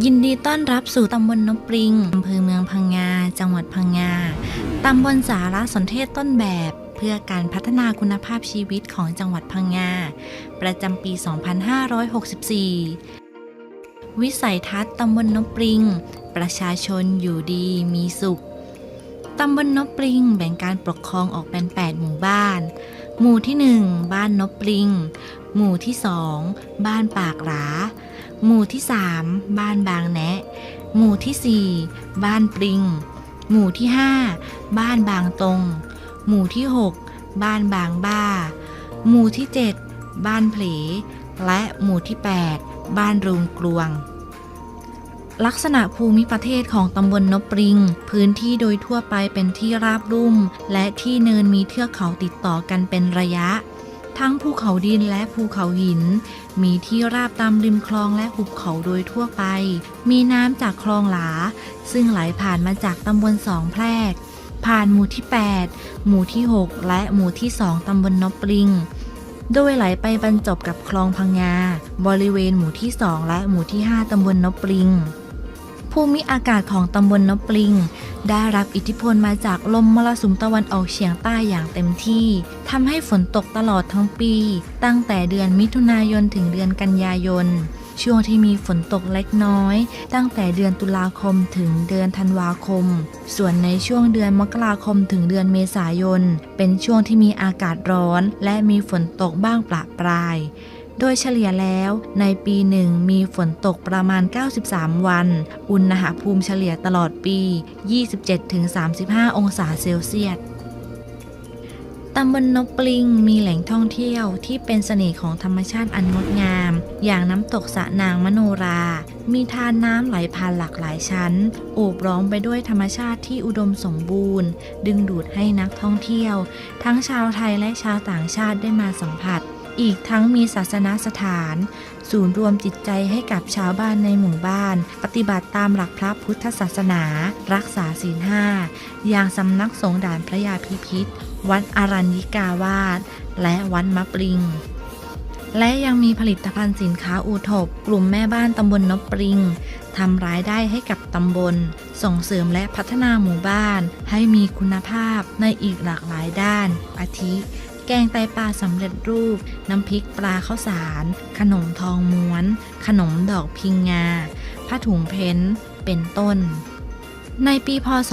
ยินดีต้อนรับสู่ตำบลนบปริงอำเภอเมืองพังงา จังหวัดพังงา ตำบลสารสนเทศต้นแบบ เพื่อการพัฒนาคุณภาพชีวิตของจังหวัดพังงา ประจำปี 2564 วิสัยทัศน์ตำบลนบปริง ประชาชนอยู่ดีมีสุข ตำบลนบปริงแบ่งการปกครองออกเป็น 8 หมู่บ้าน หมู่ที่ 1 บ้านนบปริง หมู่ที่2บ้านปากหราหมู่ที่3บ้านบางแนะ หมู่ที่4บ้านปริง หมู่ที่5บ้านบางตรง หมู่ที่6บ้านบางบ้า หมู่ที่7บ้านเพลและหมู่ที่8บ้านรุงกลวงลักษณะภูมิประเทศของตำบลนบปริง พื้นที่โดยทั่วไปเป็นที่ราบรุ่ม และที่เนินมีเทือกเขาติดต่อกันเป็นระยะ ทั้งภูเขาดินและภูเขาหิน มีที่ราบตามริมคลองและหุบเขาโดยทั่วไป มีน้ำจากคลองหลา ซึ่งไหลผ่านมาจากตำบลสองแพรก ผ่านหมู่ที่ 8 หมู่ที่ 6 และหมู่ที่2ตำบลนบปริง โดยไหลไปบรรจบกับคลองพังงา บริเวณหมู่ที่2และหมู่ที่ 5ตำบลนบปริง ภูมิอากาศของตำบลนบปริง ได้รับอิทธิพลมาจากลมมรสุมตะวันออกเฉียงใต้อย่างเต็มที่ทำให้ฝนตกตลอดทั้งปี ตั้งแต่เดือนมิถุนายนถึงเดือนกันยายน ช่วงที่มีฝนตกเล็กน้อย ตั้งแต่เดือนตุลาคมถึงเดือนธันวาคม ส่วนในช่วงเดือนมกราคมถึงเดือนเมษายน เป็นช่วงที่มีอากาศร้อน และมีฝนตกบ้างประปราย โดยเฉลี่ยแล้วในปีหนึ่งมีฝนตกประมาณ 93 วัน อุณหภูมิเฉลี่ยตลอดปี 27-35 องศาเซลเซียสตำบลนบปลิงมีแหล่งท่องเที่ยวที่เป็นเสน่ห์ของธรรมชาติอันงดงาม อย่างน้ำตกสะนางมโนรา มีทานน้ำไหลผ่านหลากหลายชั้น โอบร้อมไปด้วยธรรมชาติที่อุดมสมบูรณ์ ดึงดูดให้นักท่องเที่ยว ทั้งชาวไทยและชาวต่างชาติได้มาสัมผัส อีกทั้งมีศาสนสถาน ศูนย์รวมจิตใจให้กับชาวบ้านในหมู่บ้าน ปฏิบัติตามหลักพระพุทธศาสนา รักษาศีลห้าอย่างสำนักสงฆ์ด่านพระยาพิพิธ วัดอรัญญิกาวาสและวัดมะปริงและยังมีผลิตภัณฑ์สินค้าอูทบกลุ่มแม่บ้านตำบลนบปริงทำรายได้ให้กับตำบล ส่งเสริมและพัฒนาหมู่บ้าน ให้มีคุณภาพในอีกหลากหลายด้าน อาทิ แกงไตปลาสำเร็จรูป น้ำพริกปลาข้าวสาร ขนมทองม้วน ขนมดอกพิงงา ผ้าถุงเพ้น เป็นต้น ในปีพศ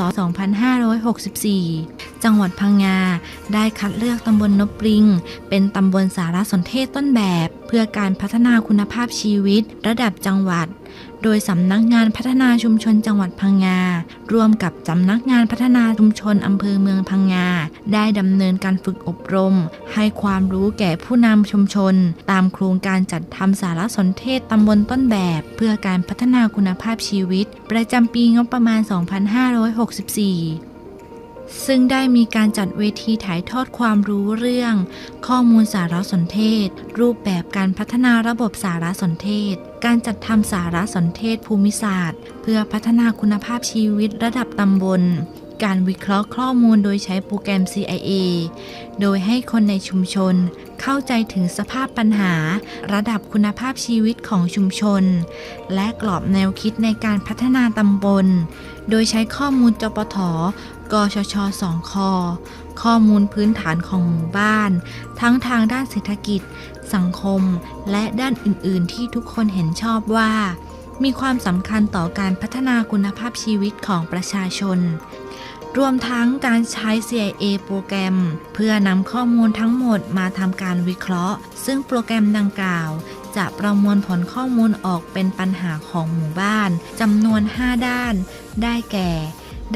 2564 จังหวัดพังงา ได้คัดเลือกตำบลนบปริง เป็นตำบลสารสนเทศต้นแบบ เพื่อการพัฒนาคุณภาพชีวิต ระดับจังหวัด โดยสำนักงานพัฒนาชุมชนจังหวัดพังงา ร่วมกับสำนักงานพัฒนาชุมชนอำเภอเมืองพังงา ได้ดำเนินการฝึกอบรม ให้ความรู้แก่ผู้นำชุมชน ตามโครงการจัดทำสารสนเทศตำบลต้นแบบ เพื่อการพัฒนาคุณภาพชีวิต ประจำปีงบประมาณ 2564 ซึ่งได้มีการจัดเวทีถ่ายทอดความรู้เรื่อง ข้อมูลสารสนเทศ รูปแบบการพัฒนาระบบสารสนเทศ การจัดทำสารสนเทศภูมิศาสตร์ เพื่อพัฒนาคุณภาพชีวิตระดับตำบล การวิเคราะห์ข้อมูลโดยใช้โปรแกรม CIA โดยให้คนในชุมชน เข้าใจถึงสภาพปัญหา ระดับคุณภาพชีวิตของชุมชน และกรอบแนวคิดในการพัฒนาตำบล โดยใช้ข้อมูลจปท กชชสองคข้อมูลพื้นฐานของหมู่บ้าน ทั้งทางด้านเศรษฐกิจ สังคม และด้านอื่น ๆ ที่ทุกคนเห็นชอบว่า มีความสำคัญต่อการพัฒนาคุณภาพชีวิตของประชาชน รวมทั้งการใช้ CIA โปรแกรม เพื่อนำข้อมูลทั้งหมดมาทำการวิเคราะห์ ซึ่งโปรแกรมดังกล่าว จะประมวลผลข้อมูลออกเป็นปัญหาของหมู่บ้านจำนวน 5 ด้าน ได้แก่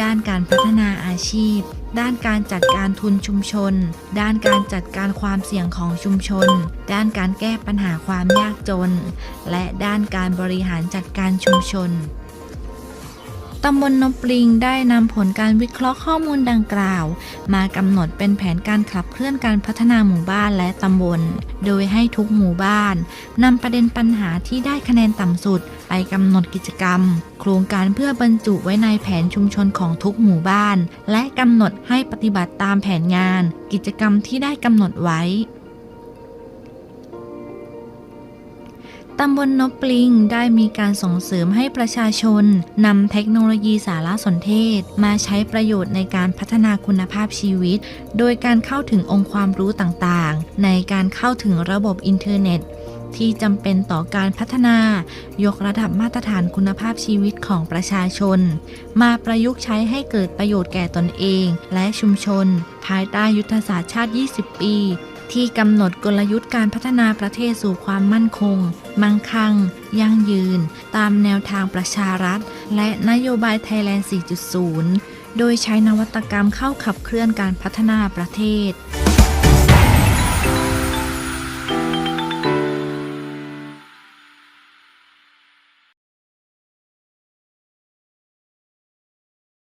ด้านการพัฒนาอาชีพ ด้านการจัดการทุนชุมชน ด้านการจัดการความเสี่ยงของชุมชน ด้านการแก้ปัญหาความยากจน และด้านการบริหารจัดการชุมชน ตำบลนบปริงได้นำผลการวิเคราะห์ข้อมูลดังกล่าว มากำหนดเป็นแผนการขับเคลื่อนการพัฒนาหมู่บ้านและตำบล โดยให้ทุกหมู่บ้านนำประเด็นปัญหาที่ได้คะแนนต่ำสุด ไปกำหนดกิจกรรม โครงการเพื่อบรรจุไว้ในแผนชุมชนของทุกหมู่บ้าน และกำหนดให้ปฏิบัติตามแผนงาน กิจกรรมที่ได้กำหนดไว้ ตำบลนบปลิงได้มีการส่งเสริมให้ประชาชนนำเทคโนโลยีสารสนเทศ มาใช้ประโยชน์ในการพัฒนาคุณภาพชีวิต โดยการเข้าถึงองค์ความรู้ต่างๆ ในการเข้าถึงระบบอินเทอร์เน็ต ที่จำเป็นต่อการพัฒนา ยกระดับมาตรฐานคุณภาพชีวิตของประชาชน มาประยุกต์ใช้ให้เกิดประโยชน์แก่ตนเอง และชุมชน ภายใต้ยุทธศาสตร์ชาติ 20 ปี ที่กำหนดกลยุทธ์การพัฒนาประเทศสู่ความมั่นคง มั่งคั่ง ยั่งยืน ตามแนวทางประชารัฐ และนโยบายไทยแลนด์ 4.0 โดยใช้นวัตกรรมเข้าขับเคลื่อนการพัฒนาประเทศ